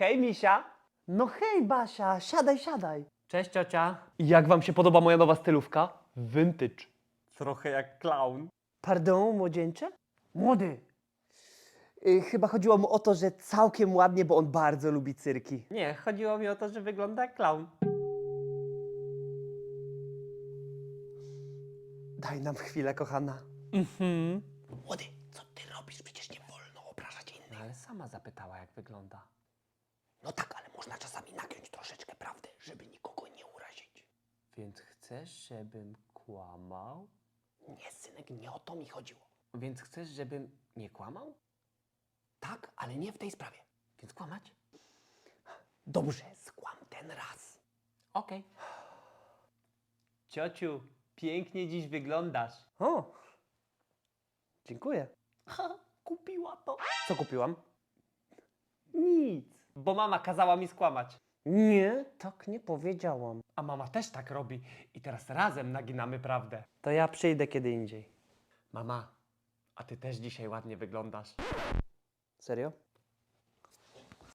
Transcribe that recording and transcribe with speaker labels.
Speaker 1: Hej, Misia.
Speaker 2: No hej, Basia, siadaj, siadaj.
Speaker 1: Cześć, ciocia. Jak wam się podoba moja nowa stylówka? Vintage. Trochę jak clown.
Speaker 2: Pardon, młodzieńcze? Młody. Y, chyba chodziło mu o to, że całkiem ładnie, bo on bardzo lubi cyrki.
Speaker 1: Nie, chodziło mi o to, że wygląda jak clown.
Speaker 2: Daj nam chwilę, kochana.
Speaker 1: Mhm.
Speaker 2: Młody, co ty robisz? Przecież nie wolno obrażać innych.
Speaker 1: Ale sama zapytała, jak wygląda. Więc chcesz, żebym kłamał?
Speaker 2: Nie, synek, nie o to mi chodziło.
Speaker 1: Więc chcesz, żebym nie kłamał?
Speaker 2: Tak, ale nie w tej sprawie.
Speaker 1: Więc kłamać?
Speaker 2: Dobrze, skłam ten raz.
Speaker 1: Okej. Ciociu, pięknie dziś wyglądasz.
Speaker 2: O, dziękuję.
Speaker 1: Ha, kupiła to.
Speaker 2: Co kupiłam?
Speaker 1: Nic. Bo mama kazała mi skłamać.
Speaker 2: Nie, tak nie powiedziałam.
Speaker 1: A mama też tak robi. I teraz razem naginamy prawdę.
Speaker 2: To ja przyjdę kiedy indziej.
Speaker 1: Mama, a ty też dzisiaj ładnie wyglądasz.
Speaker 2: Serio?